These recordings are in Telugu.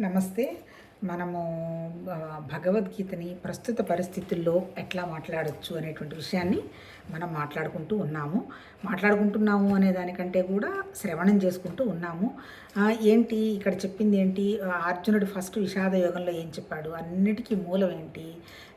నమస్తే. మనము భగవద్గీతని ప్రస్తుత పరిస్థితుల్లో ఎట్లా మాట్లాడొచ్చు అనేటువంటి విషయాన్ని మనం మాట్లాడుకుంటూ ఉన్నాము. మాట్లాడుకుంటున్నాము అనే దానికంటే కూడా శ్రవణం చేసుకుంటూ ఉన్నాము. ఏంటి? ఇక్కడ చెప్పింది ఏంటి? అర్జునుడు ఫస్ట్ విషాద యోగంలో ఏం చెప్పాడు? అన్నిటికీ మూలం ఏంటి?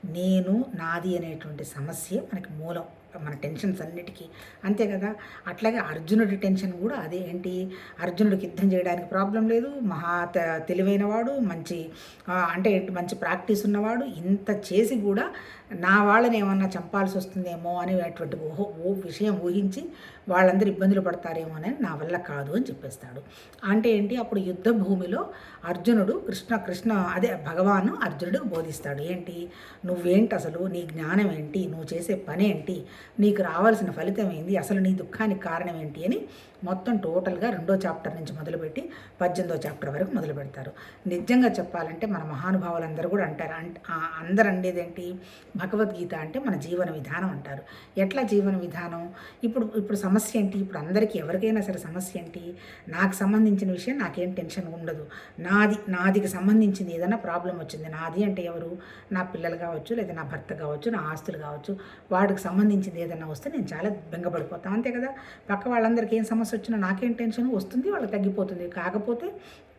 నేను నాది అనేటువంటి సమస్య మనకి మూలం. మన టెన్షన్స్ అన్నిటికీ. అంతే కదా? అట్లాగే అర్జునుడి టెన్షన్ కూడా అదే. ఏంటి? అర్జునుడికి యుద్ధం చేయడానికి ప్రాబ్లం లేదు. మహా తెలివైనవాడు మంచి అంటే మంచి ప్రాక్టీస్ ఉన్నవాడు. ఇంత చేసి కూడా నా వాళ్ళని ఏమన్నా చంపాల్సి వస్తుందేమో అనేటువంటి ఊహ ఓ విషయం ఊహించి వాళ్ళందరూ ఇబ్బందులు పడతారేమో అని నా వల్ల కాదు అని చెప్పేస్తాడు. అంటే ఏంటి? అప్పుడు యుద్ధ భూమిలో అర్జునుడు కృష్ణ కృష్ణ అదే భగవాను అర్జునుడు బోధిస్తాడు. ఏంటి? నువ్వేంటి అసలు? నీ జ్ఞానం ఏంటి? నువ్వు చేసే పని ఏంటి? నీకు రావాల్సిన ఫలితం ఏంటి అసలు నీ దుఃఖానికి కారణం ఏంటి అని మొత్తం టోటల్గా రెండో చాప్టర్ నుంచి మొదలుపెట్టి పద్దెనిమిదో చాప్టర్ వరకు మొదలు పెడతారు. నిజంగా చెప్పాలంటే మన మహానుభావులందరూ కూడా అంటారు అంట అందరూ అనేది ఏంటి? భగవద్గీత అంటే మన జీవన విధానం అంటారు. ఎట్లా జీవన విధానం? ఇప్పుడు ఇప్పుడు సమస్య ఏంటి? ఇప్పుడు అందరికీ ఎవరికైనా సరే సమస్య ఏంటి? నాకు సంబంధించిన విషయం నాకేం టెన్షన్ ఉండదు. నాది నాదికి సంబంధించింది ఏదైనా ప్రాబ్లం వచ్చింది నాది అంటే ఎవరు? నా పిల్లలు కావచ్చు లేదా నా భర్త కావచ్చు నా ఆస్తులు కావచ్చు వాడికి సంబంధించింది ఏదైనా వస్తే నేను చాలా బెంగపడిపోతాను అంతే కదా? పక్క వాళ్ళందరికీ ఏం సమస్య వచ్చినా నాకేం టెన్షన్ వస్తుంది వాళ్ళకి తగ్గిపోతుంది. కాకపోతే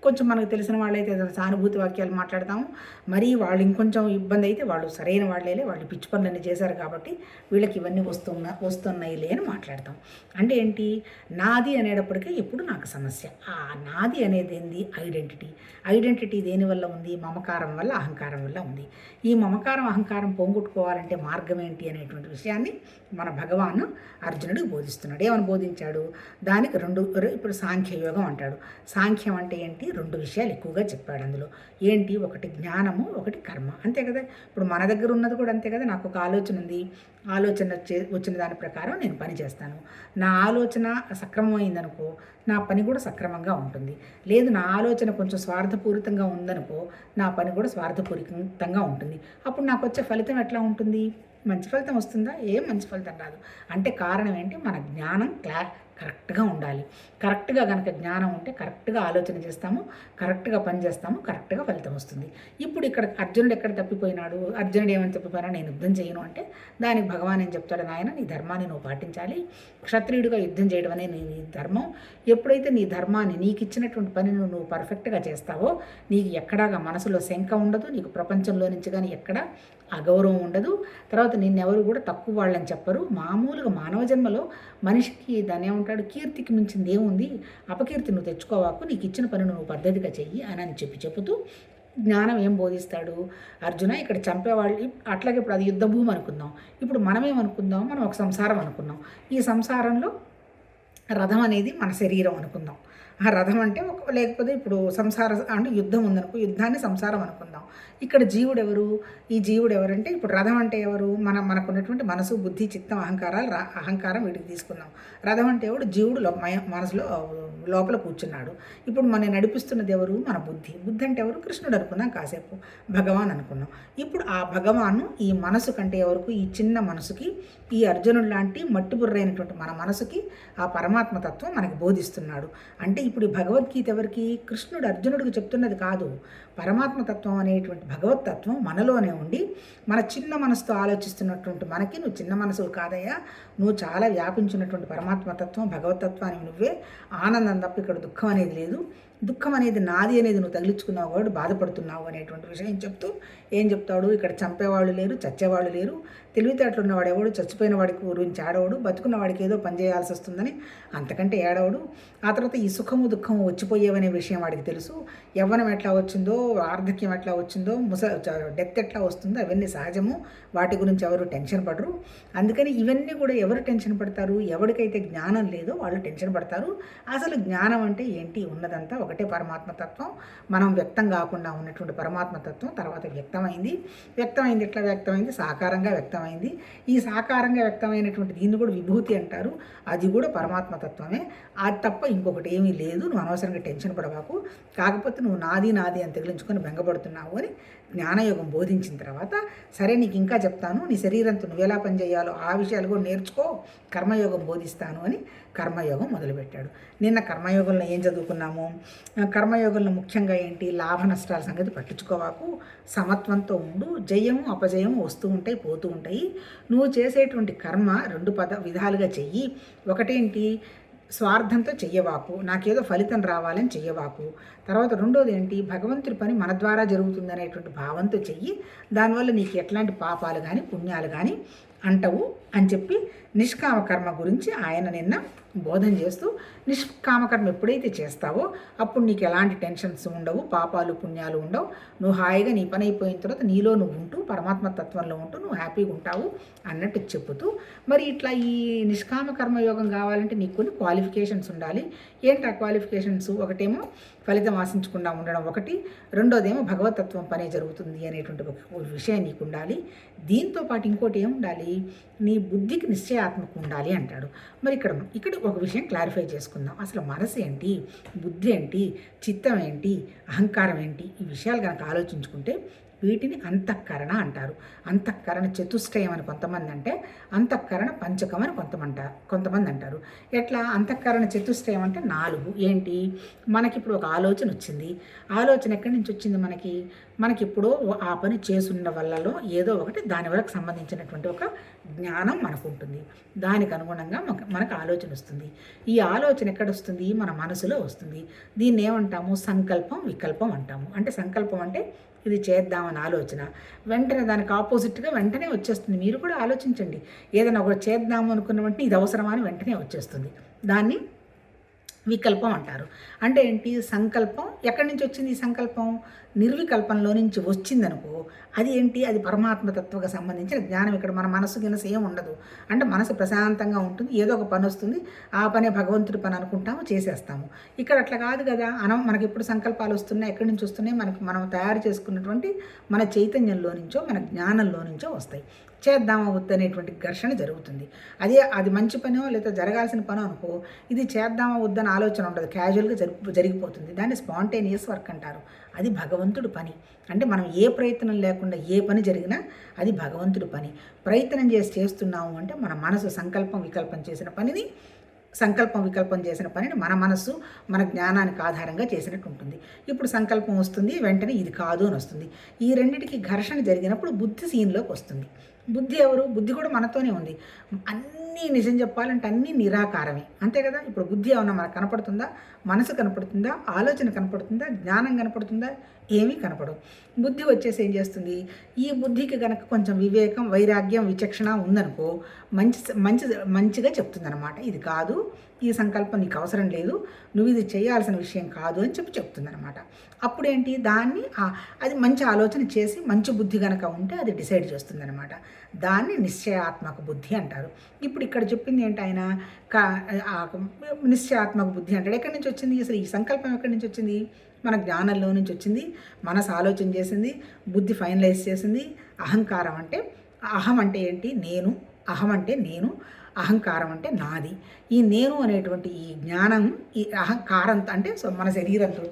కొంచెం మనకు తెలిసిన వాళ్ళైతే సానుభూతి వాక్యాలు మాట్లాడతాము. మరీ వాళ్ళు ఇంకొంచెం ఇబ్బంది అయితే వాళ్ళు సరైన వాళ్ళేలే వాళ్ళు పిచ్చి పనులన్నీ చేశారు కాబట్టి వీళ్ళకి ఇవన్నీ వస్తున్నా వస్తున్నాయిలే అని మాట్లాడతాం. అంటే ఏంటి? నాది అనేటప్పటికీ ఇప్పుడు నాకు సమస్య. ఆ నాది అనేది ఏంది? ఐడెంటిటీ. ఐడెంటిటీ దేనివల్ల ఉంది? మమకారం వల్ల అహంకారం వల్ల ఉంది. ఈ మమకారం అహంకారం పోగొట్టుకోవాలంటే మార్గం ఏంటి అనేటువంటి విషయాన్ని మన భగవాను అర్జునుడికి బోధిస్తున్నాడు. ఏమని బోధించాడు? దానికి రెండు ఇప్పుడు సాంఖ్యయోగం అంటాడు. సాంఖ్యం అంటే ఏంటి? రెండు విషయాలు ఎక్కువగా చెప్పాడు అందులో. ఏంటి? ఒకటి జ్ఞానము ఒకటి కర్మ. అంతే కదా? ఇప్పుడు మన దగ్గర ఉన్నది కూడా అంతే కదా? నాకు ఒక ఆలోచన ఉంది. ఆలోచన చే వచ్చిన దాని ప్రకారం నేను పని చేస్తాను. నా ఆలోచన సక్రమమైందనుకో నా పని కూడా సక్రమంగా ఉంటుంది. లేదు నా ఆలోచన కొంచెం స్వార్థపూరితంగా ఉందనుకో నా పని కూడా స్వార్థపూరితంగా ఉంటుంది. అప్పుడు నాకు వచ్చే ఫలితం ఎట్లా ఉంటుంది? మంచి ఫలితం వస్తుందా? ఏం మంచి ఫలితం రాదు. అంటే కారణం ఏంటి? మన జ్ఞానం క్లా కరెక్ట్గా ఉండాలి. కరెక్ట్గా కనుక జ్ఞానం ఉంటే కరెక్ట్గా ఆలోచన చేస్తాము కరెక్ట్గా పని చేస్తాము కరెక్ట్గా ఫలితం వస్తుంది. ఇప్పుడు ఇక్కడ అర్జునుడు ఎక్కడ తప్పిపోయినాడు? అర్జునుడు ఏమని తప్పిపోయినా నేను యుద్ధం చేయను అంటే దానికి భగవాన్ ఏం చెప్తాడు? నాయన నీ ధర్మాన్ని నువ్వు పాటించాలి. క్షత్రియుడిగా యుద్ధం చేయడం అనే నీ నీ ధర్మం. ఎప్పుడైతే నీ ధర్మాన్ని నీకు ఇచ్చినటువంటి పనిని నువ్వు పర్ఫెక్ట్గా చేస్తావో నీకు ఎక్కడాగా మనసులో శంక ఉండదు. నీకు ప్రపంచంలో నుంచి కానీ ఎక్కడ అగౌరవం ఉండదు. తర్వాత నిన్నెవరు కూడా తక్కువ వాళ్ళని చెప్పరు. మామూలుగా మానవ జన్మలో మనిషికి దానే ఏమంటాడు? కీర్తికి మించింది ఏముంది? అపకీర్తి నువ్వు తెచ్చుకోవాకు నీకు ఇచ్చిన పని నువ్వు పద్ధతిగా చెయ్యి అని అని చెప్పి చెబుతూ జ్ఞానం ఏం బోధిస్తాడు? అర్జున ఇక్కడ చంపేవాళ్ళు అట్లాగే ఇప్పుడు అది యుద్ధభూమి అనుకుందాం. ఇప్పుడు మనమేమనుకుందాం? మనం ఒక సంసారం అనుకున్నాం ఈ సంసారంలో రథం అనేది మన శరీరం అనుకుందాం. ఆ రథం అంటే ఒక లేకపోతే ఇప్పుడు సంసార అంటే యుద్ధం ఉందనుకో యుద్ధాన్ని సంసారం అనుకుందాం. ఇక్కడ జీవుడు ఎవరు ఈ జీవుడు ఎవరంటే ఇప్పుడు రథం అంటే ఎవరు? మన మనకు ఉన్నటువంటి మనసు బుద్ధి చిత్తం అహంకారాలు రా అహంకారం వీటికి తీసుకుందాం. రథం అంటే ఎవడు? జీవుడు మయ- మనసులో లోపల కూర్చున్నాడు. ఇప్పుడు మన నడిపిస్తున్నది ఎవరు? మన బుద్ధి. బుద్ధి అంటే ఎవరు? కృష్ణుడు అనుకున్నాం కాసేపు. భగవాన్ అనుకున్నాం. ఇప్పుడు ఆ భగవాను ఈ మనసు కంటే ఎవరికి? ఈ చిన్న మనసుకి ఈ అర్జునుడు లాంటి మట్టిబుర్రైనటువంటి మన మనసుకి ఆ పరమాత్మ తత్వం మనకి బోధిస్తున్నాడు. అంటే ఇప్పుడు ఈ భగవద్గీత ఎవరికి? కృష్ణుడు అర్జునుడికి చెప్తున్నది కాదు. పరమాత్మ తత్వం అనేటువంటి భగవత్ తత్వం మనలోనే ఉండి మన చిన్న మనసుతో ఆలోచిస్తున్నటువంటి మనకి నువ్వు చిన్న మనసు కాదయ్యా. నువ్వు చాలా వ్యాపించినటువంటి పరమాత్మ తత్వం భగవత్ తత్వానికి నువ్వే ఆనందం తప్ప ఇక్కడ దుఃఖం అనేది లేదు. దుఃఖం అనేది నాది అనేది నువ్వు తగిలించుకున్నావు కాబట్టి బాధపడుతున్నావు అనేటువంటి విషయం చెప్తూ ఏం చెప్తాడు? ఇక్కడ చంపేవాళ్ళు లేరు చచ్చేవాళ్ళు లేరు. తెలివితేటలు ఉన్నవాడు ఎవడు? చచ్చిపోయిన వాడికి గురించి ఆడవడు బతుకున్న వాడికి ఏదో పని చేయాల్సి వస్తుందని అంతకంటే ఏడవడు. ఆ తర్వాత ఈ సుఖము దుఃఖము వచ్చిపోయేవనే విషయం వాడికి తెలుసు. యవ్వనం ఎట్లా వచ్చిందో వార్ధక్యం ఎట్లా వచ్చిందో ముస డెత్ ఎట్లా వస్తుందో అవన్నీ సహజము. వాటి గురించి ఎవరు టెన్షన్ పడరు. అందుకని ఇవన్నీ కూడా ఎవరు టెన్షన్ పడతారు? ఎవరికైతే జ్ఞానం లేదో వాళ్ళు టెన్షన్ పడతారు. అసలు జ్ఞానం అంటే ఏంటి? ఉన్నదంతా ఒకటే పరమాత్మతత్వం మనం వ్యక్తం కాకుండా ఉన్నటువంటి పరమాత్మతత్వం తర్వాత వ్యక్తమైంది. వ్యక్తమైంది ఎట్లా వ్యక్తమైంది? సాకారంగా వ్యక్తమైంది. ఈ సాకారంగా వ్యక్తమైనటువంటి దీన్ని కూడా విభూతి అంటారు. అది కూడా పరమాత్మతత్వమే అది తప్ప ఇంకొకటి ఏమీ లేదు. నువ్వు అనవసరంగా టెన్షన్ పడవాకు కాకపోతే నువ్వు నాది నాది అని తగిలించుకొని బెంగపడుతున్నావు అని జ్ఞానయోగం బోధించిన తర్వాత సరే నీకు ఇంకా చెప్తాను నీ శరీరంతో నువ్వు ఎలా పనిచేయాలో ఆ విషయాలు కూడా నేర్చుకో కర్మయోగం బోధిస్తాను అని కర్మయోగం మొదలుపెట్టాడు. నిన్న కర్మయోగంలో ఏం చదువుకున్నాము? కర్మయోగంలో ముఖ్యంగా ఏంటి? లాభ నష్టాల సంగతి పట్టించుకోవాకు సమత్వంతో ఉండు జయము అపజయము వస్తూ ఉంటాయి పోతూ ఉంటాయి. నువ్వు చేసేటువంటి కర్మ రెండు పద విధాలుగా చెయ్యి. ఒకటేంటి? స్వార్థంతో చెయ్యవాకు నాకేదో ఫలితం రావాలని చెయ్యవాకు. తర్వాత రెండోది ఏంటి భగవంతుడి పని మన ద్వారా జరుగుతుందనేటువంటి భావంతో చెయ్యి దానివల్ల నీకు ఎట్లాంటి పాపాలు కానీ పుణ్యాలు కానీ అంటవు అని చెప్పి నిష్కామ కర్మ గురించి ఆయన నిన్న బోధన చేస్తూ నిష్కామకర్మ ఎప్పుడైతే చేస్తావో అప్పుడు నీకు ఎలాంటి టెన్షన్స్ ఉండవు పాపాలు పుణ్యాలు ఉండవు. నువ్వు హాయిగా నీ పని అయిపోయిన తర్వాత నీలో నువ్వు ఉంటూ పరమాత్మ తత్వంలో ఉంటూ నువ్వు హ్యాపీగా ఉంటావు అన్నట్టు చెబుతూ మరి ఇట్లా ఈ నిష్కామ కర్మయోగం కావాలంటే నీకు కొన్ని క్వాలిఫికేషన్స్ ఉండాలి. ఏంటి ఆ క్వాలిఫికేషన్స్? ఒకటేమో ఫలితం ఆశించకుండా ఉండడం ఒకటి. రెండోదేమో భగవతత్వం పనే జరుగుతుంది అనేటువంటి ఒక విషయం నీకు ఉండాలి. దీంతో పాటు ఇంకోటి ఏముండాలి? నీ బుద్ధికి క్రియాత్మకం ఉండాలి అంటాడు. మరి ఇక్కడ ఇక్కడ ఒక విషయం క్లారిఫై చేసుకుందాం. అసలు మనసు ఏంటి? బుద్ధి ఏంటి? చిత్తం ఏంటి? అహంకారం ఏంటి? ఈ విషయాలు కనుక ఆలోచించుకుంటే వీటిని అంతఃకరణ అంటారు. అంతఃకరణ చతుష్టయం అని కొంతమంది అంటే అంతఃకరణ పంచకం అని కొంతమంట కొంతమంది అంటారు. ఎట్లా? అంతఃకరణ చతుష్టయం అంటే నాలుగు. ఏంటి? మనకిప్పుడు ఒక ఆలోచన వచ్చింది. ఆలోచన ఎక్కడి నుంచి వచ్చింది మనకి? మనకిప్పుడు ఆ పని చేసున్న వల్లలో ఏదో ఒకటి దాని వరకు సంబంధించినటువంటి ఒక జ్ఞానం మనకు ఉంటుంది దానికి అనుగుణంగా మనకు మనకు ఆలోచన వస్తుంది. ఈ ఆలోచన ఎక్కడ వస్తుంది? మన మనసులో వస్తుంది. దీన్ని ఏమంటాము సంకల్పం వికల్పం అంటాము. అంటే సంకల్పం అంటే ఇది చేద్దామని ఆలోచన. వెంటనే దానికి ఆపోజిట్గా వెంటనే వచ్చేస్తుంది. మీరు కూడా ఆలోచించండి. ఏదైనా ఒకటి చేద్దాము అనుకున్న వెంటనే ఇది అవసరమా అని వెంటనే వచ్చేస్తుంది. దాన్ని వికల్పం అంటారు అంటే ఏంటి? సంకల్పం. ఎక్కడి నుంచి వచ్చింది ఈ సంకల్పం? నిర్వికల్పంలో నుంచి వచ్చిందనుకో అది ఏంటి? అది పరమాత్మతత్వకు సంబంధించిన జ్ఞానం. ఇక్కడ మన మనసు గినస ఏం ఉండదు. అంటే మనసు ప్రశాంతంగా ఉంటుంది. ఏదో ఒక పని వస్తుంది. ఆ పనే భగవంతుడి పని అనుకుంటాము చేసేస్తాము. ఇక్కడ అట్లా కాదు కదా. అనం మనకి ఎప్పుడు సంకల్పాలు వస్తున్నాయి ఎక్కడి నుంచి వస్తున్నాయి? మనకి మనం తయారు చేసుకున్నటువంటి మన చైతన్యంలో నుంచో మన జ్ఞానంలో నుంచో వస్తాయి. చేద్దామా వద్దనేటువంటి ఘర్షణ జరుగుతుంది. అదే అది మంచి పనో లేదా జరగాల్సిన పనో అనుకో ఇది చేద్దామా వద్దని ఆలోచన ఉండదు. క్యాజువల్గా జరి జరిగిపోతుంది. దాన్ని స్పాంటేనియస్ వర్క్ అంటారు. అది భగవంతుడు పని. అంటే మనం ఏ ప్రయత్నం లేకుండా ఏ పని జరిగినా అది భగవంతుడి పని. ప్రయత్నం చేసి చేస్తున్నాము అంటే మన మనసు సంకల్పం వికల్పం చేసిన పనిని సంకల్పం వికల్పం చేసిన పనిని మన మనస్సు మన జ్ఞానానికి ఆధారంగా చేసినట్టు ఉంటుంది. ఇప్పుడు సంకల్పం వస్తుంది వెంటనే ఇది కాదు అని వస్తుంది. ఈ రెండింటికి ఘర్షణ జరిగినప్పుడు బుద్ధి సీన్లోకి వస్తుంది. బుద్ధి ఎవరు? బుద్ధి కూడా మనతోనే ఉంది. అన్నీ నిజం చెప్పాలంటే అన్నీ నిరాకారమే. అంతే కదా? ఇప్పుడు బుద్ధి ఏమన్నా మనకు కనపడుతుందా? మనసు కనపడుతుందా? ఆలోచన కనపడుతుందా? జ్ఞానం కనపడుతుందా? ఏమీ కనపడదు బుద్ధి వచ్చేసి ఏం చేస్తుంది? ఈ బుద్ధికి కనుక కొంచెం వివేకం వైరాగ్యం విచక్షణ ఉందనుకో మంచి మంచి మంచిగా చెప్తుందనమాట ఇది కాదు. ఈ సంకల్పం నీకు అవసరం లేదు. నువ్వు ఇది చేయాల్సిన విషయం కాదు అని చెప్పి చెప్తుందన్నమాట. అప్పుడేంటి? దాన్ని అది మంచి ఆలోచన చేసి మంచి బుద్ధి కనుక ఉంటే అది డిసైడ్ చేస్తుందన్నమాట. దాన్ని నిశ్చయాత్మక బుద్ధి అంటారు. ఇప్పుడు ఇక్కడ చెప్పింది ఏంటి ఆయన? కా నిశ్చయాత్మక బుద్ధి అంటాడు. ఎక్కడి నుంచి వచ్చింది? అసలు ఈ సంకల్పం ఎక్కడి నుంచి వచ్చింది? మన జ్ఞానంలో నుంచి వచ్చింది. మనసు ఆలోచన చేసింది. బుద్ధి ఫైనలైజ్ చేసింది. అహంకారం అంటే అహం అంటే ఏంటి? నేను. అహం అంటే నేను. అహంకారం అంటే నాది. ఈ నేను అనేటువంటి ఈ జ్ఞానం ఈ అహంకారం అంటే సో మన శరీరంతో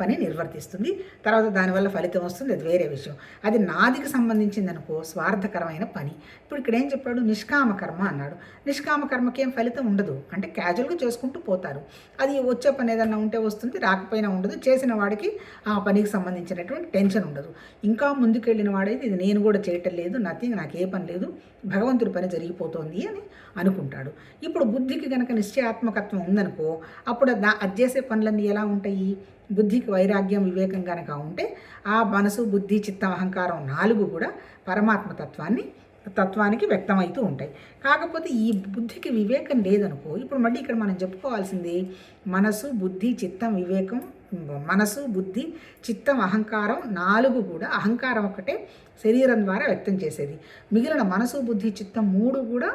పని నిర్వర్తిస్తుంది. తర్వాత దానివల్ల ఫలితం వస్తుంది. అది వేరే విషయం. అది నాదికి సంబంధించింది అనుకో స్వార్థకరమైన పని. ఇప్పుడు ఇక్కడ ఏం చెప్పాడు? నిష్కామ కర్మ అన్నాడు. నిష్కామ కర్మకి ఏం ఫలితం ఉండదు. అంటే క్యాజువల్గా చేసుకుంటూ పోతారు. అది వచ్చే పని ఏదన్నా ఉంటే వస్తుంది రాకపోయినా ఉండదు. చేసిన వాడికి ఆ పనికి సంబంధించినటువంటి టెన్షన్ ఉండదు. ఇంకా ముందుకెళ్ళిన వాడైతే ఇది నేను కూడా చేయటం లేదు. నథింగ్ నాకు ఏ పని లేదు. భగవంతుడి పని జరిగిపోతుంది అని అనుకుంటాడు. ఇప్పుడు బుద్ధికి కనుక నిశ్చయాత్మకత్వం ఉందనుకో అప్పుడు దా అది చేసే పనులన్నీ ఎలా ఉంటాయి? బుద్ధికి వైరాగ్యం వివేకం కనుక ఉంటే ఆ మనసు బుద్ధి చిత్తం అహంకారం నాలుగు కూడా పరమాత్మ తత్వాన్ని తత్వానికి వ్యక్తమవుతూ ఉంటాయి. కాకపోతే ఈ బుద్ధికి వివేకం లేదనుకో ఇప్పుడు మళ్ళీ ఇక్కడ మనం చెప్పుకోవాల్సింది మనసు బుద్ధి చిత్తం వివేకం మనసు బుద్ధి చిత్తం అహంకారం నాలుగు కూడా అహంకారం ఒకటే శరీరం ద్వారా వ్యక్తం చేసేది. మిగిలిన మనసు బుద్ధి చిత్తం మూడు కూడా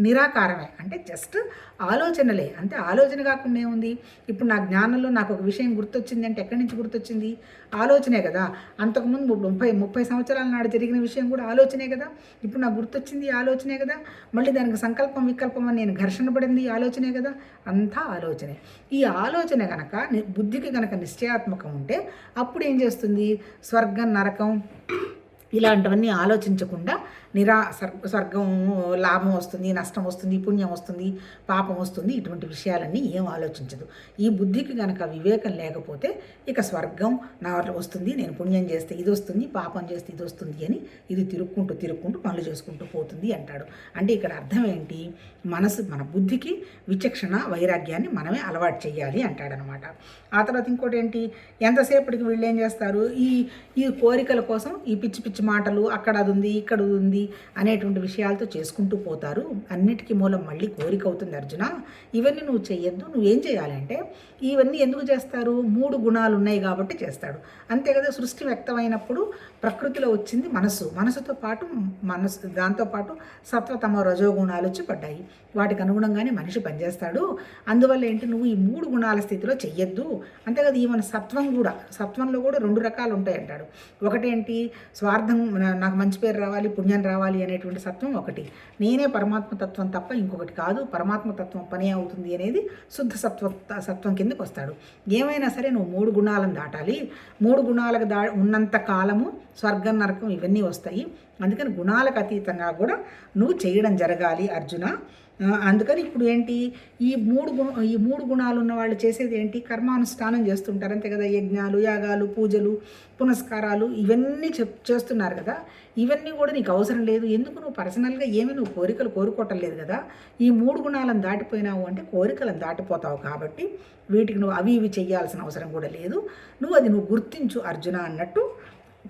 నిరాకారమే. అంటే జస్ట్ ఆలోచనలే. అంటే ఆలోచన కాకుండా ఏముంది? ఇప్పుడు నా జ్ఞానంలో నాకు ఒక విషయం గుర్తొచ్చింది అంటే ఎక్కడి నుంచి గుర్తొచ్చింది? ఆలోచనే కదా. అంతకుముందు ముప్పై ముప్పై సంవత్సరాల నాడు జరిగిన విషయం కూడా ఆలోచనే కదా. ఇప్పుడు నాకు గుర్తొచ్చింది ఆలోచనే కదా. మళ్ళీ దానికి సంకల్పం వికల్పం అని నేను ఘర్షణ పడింది ఆలోచనే కదా. అంతా ఆలోచనే. ఈ ఆలోచన కనుక బుద్ధికి కనుక నిశ్చయాత్మకం ఉంటే అప్పుడు ఏం చేస్తుంది? స్వర్గం నరకం ఇలాంటివన్నీ ఆలోచించకుండా నిరా స్వర్గం లాభం వస్తుంది నష్టం వస్తుంది పుణ్యం వస్తుంది పాపం వస్తుంది ఇటువంటి విషయాలన్నీ ఏం ఆలోచించదు. ఈ బుద్ధికి గనక వివేకం లేకపోతే ఇక స్వర్గం నా వస్తుంది నేను పుణ్యం చేస్తే ఇది వస్తుంది పాపం చేస్తే ఇది వస్తుంది అని ఇది తిరుక్కుంటూ తిరుక్కుంటూ పనులు చేసుకుంటూ పోతుంది అంటాడు. అంటే ఇక్కడ అర్థం ఏంటి? మనసు మన బుద్ధికి విచక్షణ వైరాగ్యాన్ని మనమే అలవాటు చేయాలి అంటాడనమాట. ఆ తర్వాత ఇంకోటి ఏంటి? ఎంతసేపటికి వీళ్ళు ఏం చేస్తారు? ఈ ఈ కోరికల కోసం ఈ పిచ్చి పిచ్చి మాటలు అక్కడ అది ఉంది ఇక్కడ ఉంది ఉంది అనేటువంటి విషయాలతో చేసుకుంటూ పోతారు. అన్నిటికీ మూలం మళ్ళీ కోరిక అవుతుంది అర్జున. ఇవన్నీ నువ్వు చెయ్యొద్దు. నువ్వేం చేయాలంటే ఇవన్నీ ఎందుకు చేస్తారు? మూడు గుణాలు ఉన్నాయి కాబట్టి చేస్తాడు. అంతే కదా సృష్టి వ్యక్తమైనప్పుడు ప్రకృతిలో వచ్చింది మనసు. మనసుతో పాటు మనసు దాంతోపాటు సత్వతమ రజోగుణాలు వచ్చి పడ్డాయి. వాటికి అనుగుణంగానే మనిషి పనిచేస్తాడు. అందువల్ల ఏంటి? నువ్వు ఈ మూడు గుణాల స్థితిలో చెయ్యొద్దు. అంతే కదా ఈ సత్వం కూడా. సత్వంలో కూడా రెండు రకాలు ఉంటాయి అంటాడు ఒకటేంటి? స్వార్థం నాకు మంచి పేరు రావాలి పుణ్యం రావాలి అనేటువంటి సత్వం ఒకటి. నేనే పరమాత్మతత్వం తప్ప ఇంకొకటి కాదు. పరమాత్మతత్వం పనే పని అవుతుంది అనేది శుద్ధ సత్వ సత్వం కిందకు వస్తాడు. ఏమైనా సరే నువ్వు మూడు గుణాలను దాటాలి. మూడు గుణాలకు దా ఉన్నంత కాలము స్వర్గం నరకం ఇవన్నీ వస్తాయి. అందుకని గుణాలకు అతీతంగా కూడా నువ్వు చేయడం జరగాలి అర్జున. అందుకని ఇప్పుడు ఏంటి ఈ మూడు గుణ ఈ మూడు గుణాలు ఉన్న వాళ్ళు చేసేది ఏంటి కర్మానుష్ఠానం చేస్తుంటారు. అంతే కదా యజ్ఞాలు యాగాలు పూజలు పునస్కారాలు ఇవన్నీ చెప్ చేస్తున్నారు కదా. ఇవన్నీ కూడా నీకు అవసరం లేదు. ఎందుకు నువ్వు పర్సనల్గా ఏమి నువ్వు కోరికలు కోరుకోవటం లేదు కదా. ఈ మూడు గుణాలను దాటిపోయినావు అంటే కోరికలను దాటిపోతావు కాబట్టి వీటికి నువ్వు అవి ఇవి చేయాల్సిన అవసరం కూడా లేదు. నువ్వు అది నువ్వు గుర్తించు అర్జున అన్నట్టు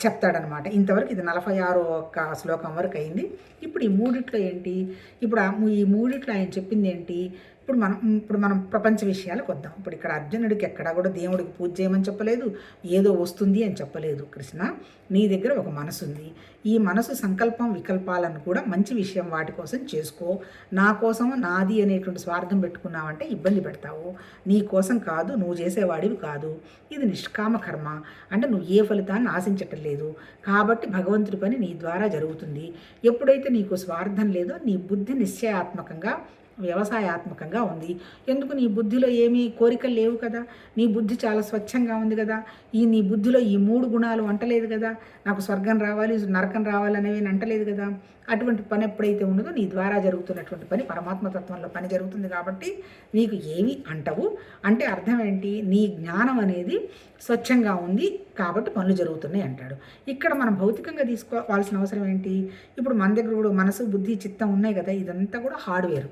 చెప్తాడనమాట. ఇంతవరకు ఇది నలభై ఆరో ఒక్క శ్లోకం వరకు అయింది. ఇప్పుడు ఈ మూడిట్లో ఏంటి? ఇప్పుడు ఈ మూడిట్లో ఆయన చెప్పింది ఏంటి? ఇప్పుడు మనం ఇప్పుడు మనం ప్రపంచ విషయాలకు వద్దాం ఇప్పుడు ఇక్కడ అర్జునుడికి ఎక్కడా కూడా దేవుడికి పూజ చేయమని చెప్పలేదు. ఏదో వస్తుంది అని చెప్పలేదు కృష్ణ. నీ దగ్గర ఒక మనసు ఉంది. ఈ మనసు సంకల్పం వికల్పాలను కూడా మంచి విషయం వాటి కోసం చేసుకో. నా కోసం నాది అనేటువంటి స్వార్థం పెట్టుకున్నావంటే ఇబ్బంది పెడతావు. నీ కోసం కాదు నువ్వు చేసేవాడివి కాదు. ఇది నిష్కామ కర్మ. అంటే నువ్వు ఏ ఫలితాన్ని ఆశించటం లేదు. కాబట్టి భగవంతుడి పని నీ ద్వారా జరుగుతుంది. ఎప్పుడైతే నీకు స్వార్థం లేదో నీ బుద్ధి నిశ్చయాత్మకంగా వ్యవసాయాత్మకంగా ఉంది. ఎందుకు నీ బుద్ధిలో ఏమీ కోరికలు లేవు కదా? నీ బుద్ధి చాలా స్వచ్ఛంగా ఉంది కదా? ఈ నీ బుద్ధిలో ఈ మూడు గుణాలు అంటలేదు కదా? నాకు స్వర్గం రావాలి నరకం రావాలి అనేవి అంటలేదు కదా? అటువంటి పని ఎప్పుడైతే ఉండదో నీ ద్వారా జరుగుతున్నటువంటి పని పరమాత్మతత్వంలో పని జరుగుతుంది కాబట్టి నీకు ఏమి అంటవు. అంటే అర్థం ఏంటి? నీ జ్ఞానం అనేది స్వచ్ఛంగా ఉంది కాబట్టి పనులు జరుగుతున్నాయి అంటాడు. ఇక్కడ మనం భౌతికంగా తీసుకోవాల్సిన అవసరం ఏంటి? ఇప్పుడు మన దగ్గర కూడా మనసు బుద్ధి చిత్తం ఉన్నాయి కదా? ఇదంతా కూడా హార్డ్వేర్.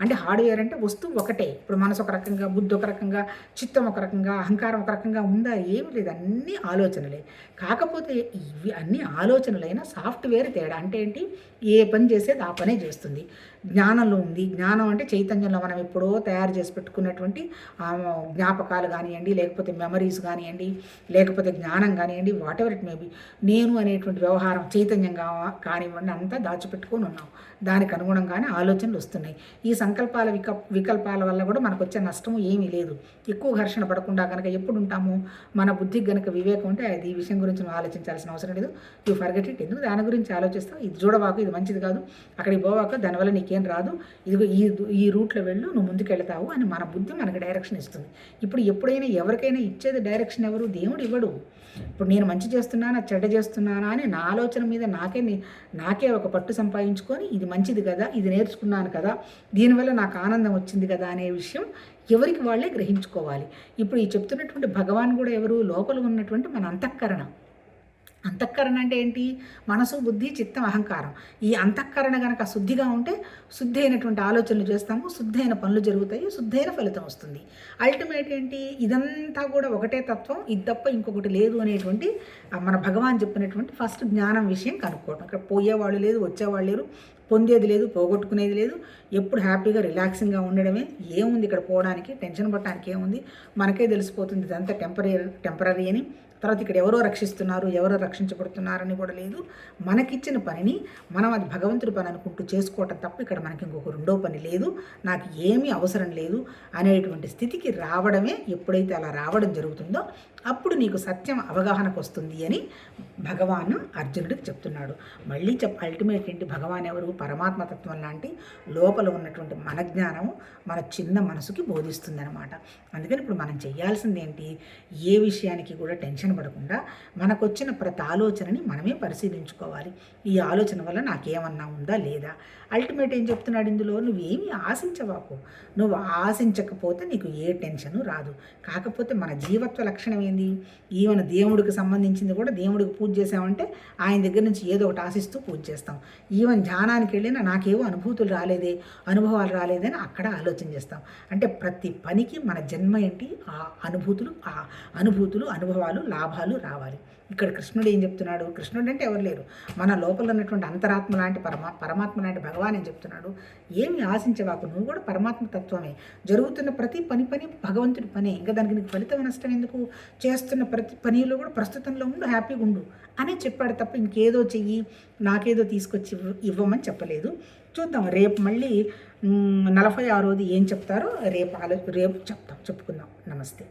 అంటే హార్డ్వేర్ అంటే వస్తువు ఒకటే. ఇప్పుడు మనసు ఒక రకంగా బుద్ధి ఒక రకంగా చిత్తం ఒక రకంగా అహంకారం ఒక రకంగా ఉందా ఏమి లేదు. అన్నీ ఆలోచనలే. కాకపోతే ఇవి అన్ని ఆలోచనలైన సాఫ్ట్వేర్ తేడా. అంటే ఏంటి? ఏ పని చేసేది ఆ పనే చేస్తుంది. జ్ఞానంలో ఉంది. జ్ఞానం అంటే చైతన్యంలో మనం ఎప్పుడో తయారు చేసి పెట్టుకున్నటువంటి జ్ఞాపకాలు కానివ్వండి లేకపోతే మెమరీస్ కానివ్వండి లేకపోతే జ్ఞానం కానివ్వండి వాట్ ఎవర్ ఇట్ మేబీ నేను అనేటువంటి వ్యవహారం చైతన్యంగా కానివ్వండి అంతా దాచిపెట్టుకొని ఉన్నాం. దానికి అనుగుణంగానే ఆలోచనలు వస్తున్నాయి. ఈ సంకల్పాల విక వికల్పాల వల్ల కూడా మనకు వచ్చే నష్టం ఏమీ లేదు. ఎక్కువ ఘర్షణ పడకుండా కనుక ఎప్పుడు ఉంటాము మన బుద్ధికి గనుక వివేకం ఉంటే అది ఈ విషయం గురించి నువ్వు ఆలోచించాల్సిన అవసరం లేదు. You forget it. ఎందుకు? దాని గురించి ఆలోచిస్తావు ఇది చూడవాకు ఇది మంచిది కాదు. అక్కడికి పోవాక దానివల్ల నీకేం రాదు. ఇదిగో ఈ ఈ రూట్లో వెళ్ళు నువ్వు ముందుకెళ్తావు అని మన బుద్ధి మనకి డైరెక్షన్ ఇస్తుంది. ఇప్పుడు ఎప్పుడైనా ఎవరికైనా ఇచ్చేది డైరెక్షన్ ఎవరు? దేవుడు ఇవ్వడు. ఇప్పుడు నేను మంచి చేస్తున్నానా చెడ్డ చేస్తున్నానా అని నా ఆలోచన మీద నాకే నాకే ఒక పట్టు సంపాదించుకొని ఇది మంచిది కదా ఇది నేర్చుకున్నాను కదా దీనివల్ల నాకు ఆనందం వచ్చింది కదా అనే విషయం ఎవరికి వాళ్ళే గ్రహించుకోవాలి. ఇప్పుడు ఈ చెప్తున్నటువంటి భగవాన్ కూడా ఎవరు? లోపల ఉన్నటువంటి మన అంతఃకరణ. అంతఃకరణ అంటే ఏంటి? మనసు బుద్ధి చిత్తం అహంకారం. ఈ అంతఃకరణ కనుక శుద్ధిగా ఉంటే శుద్ధి అయినటువంటి ఆలోచనలు చేస్తాము శుద్ధైన పనులు జరుగుతాయి శుద్ధైన ఫలితం వస్తుంది. అల్టిమేట్ ఏంటి? ఇదంతా కూడా ఒకటే తత్వం ఇది తప్ప ఇంకొకటి లేదు అనేటువంటి మన భగవాన్ చెప్పినటువంటి ఫస్ట్ జ్ఞానం విషయం కనుక్కోవటం. ఇక్కడ పోయేవాళ్ళు లేదు వచ్చేవాళ్ళు లేరు. పొందేది లేదు పోగొట్టుకునేది లేదు. ఎప్పుడు హ్యాపీగా రిలాక్సింగ్గా ఉండడమే. ఏముంది ఇక్కడ పోవడానికి? టెన్షన్ పడటానికి ఏముంది? మనకే తెలిసిపోతుంది ఇదంతా టెంపరీ టెంపరీ అని. తర్వాత ఇక్కడ ఎవరో రక్షిస్తున్నారు ఎవరో రక్షించబడుతున్నారని కూడా లేదు. మనకిచ్చిన పనిని మనం అది భగవంతుడి పని అనుకుంటూ చేసుకోవటం తప్ప ఇక్కడ మనకి ఇంకొక రెండో పని లేదు. నాకు ఏమీ అవసరం లేదు అనేటువంటి స్థితికి రావడమే ఎప్పుడైతే అలా రావడం జరుగుతుందో అప్పుడు నీకు సత్యం అవగాహనకు వస్తుంది అని భగవాన్ అర్జునుడికి చెప్తున్నాడు. మళ్ళీ చెప్ అల్టిమేట్ ఏంటి? భగవాన్ ఎవరు? పరమాత్మతత్వం లాంటి లోపల ఉన్నటువంటి మన జ్ఞానము మన చిన్న మనసుకి బోధిస్తుందనమాట అందుకని ఇప్పుడు మనం చేయాల్సింది ఏంటి ఏ విషయానికి కూడా టెన్షన్ పడకుండా మనకు వచ్చిన ప్రతి ఆలోచనని మనమే పరిశీలించుకోవాలి. ఈ ఆలోచన వల్ల నాకేమన్నా ఉందా లేదా? అల్టిమేట్ ఏం చెప్తున్నాడు ఇందులో? నువ్వేమి ఆశించవాకు నువ్వు ఆశించకపోతే నీకు ఏ టెన్షను రాదు. కాకపోతే మన జీవత్వ లక్షణం ఏంది ఈవెన్ దేవుడికి సంబంధించింది కూడా దేవుడికి పూజ చేసామంటే ఆయన దగ్గర నుంచి ఏదో ఒకటి ఆశిస్తూ పూజ చేస్తాం. ఈవెన్ ధ్యానానికి వెళ్ళినా నాకేవో అనుభూతులు రాలేదే అనుభవాలు రాలేదని అక్కడ ఆలోచన చేస్తాం. అంటే ప్రతి పనికి మన జన్మ ఏంటి? ఆ అనుభూతులు ఆ అనుభూతులు అనుభవాలు లాభాలు రావాలి. ఇక్కడ కృష్ణుడు ఏం చెప్తున్నాడు? కృష్ణుడు అంటే ఎవరు లేరు. మన లోపల ఉన్నటువంటి అంతరాత్మ లాంటి పరమా పరమాత్మ లాంటి భగవాన్ ఏం చెప్తున్నాడు? ఏమి ఆశించవాకు నువ్వు కూడా పరమాత్మ తత్వమే. జరుగుతున్న ప్రతి పని పని భగవంతుడి పనే. ఇంకా దానికి నీకు ఫలితం నష్టం ఎందుకు? చేస్తున్న ప్రతి పనిలో కూడా ప్రస్తుతంలో ఉండు హ్యాపీగా ఉండు అని చెప్పాడు తప్ప ఇంకేదో చెయ్యి నాకేదో తీసుకొచ్చి ఇవ్వమని చెప్పలేదు. చూద్దాం రేపు మళ్ళీ నలభై ఆరోది ఏం చెప్తారో రేపు ఆలో రేపు చెప్తాం చెప్పుకుందాం. నమస్తే.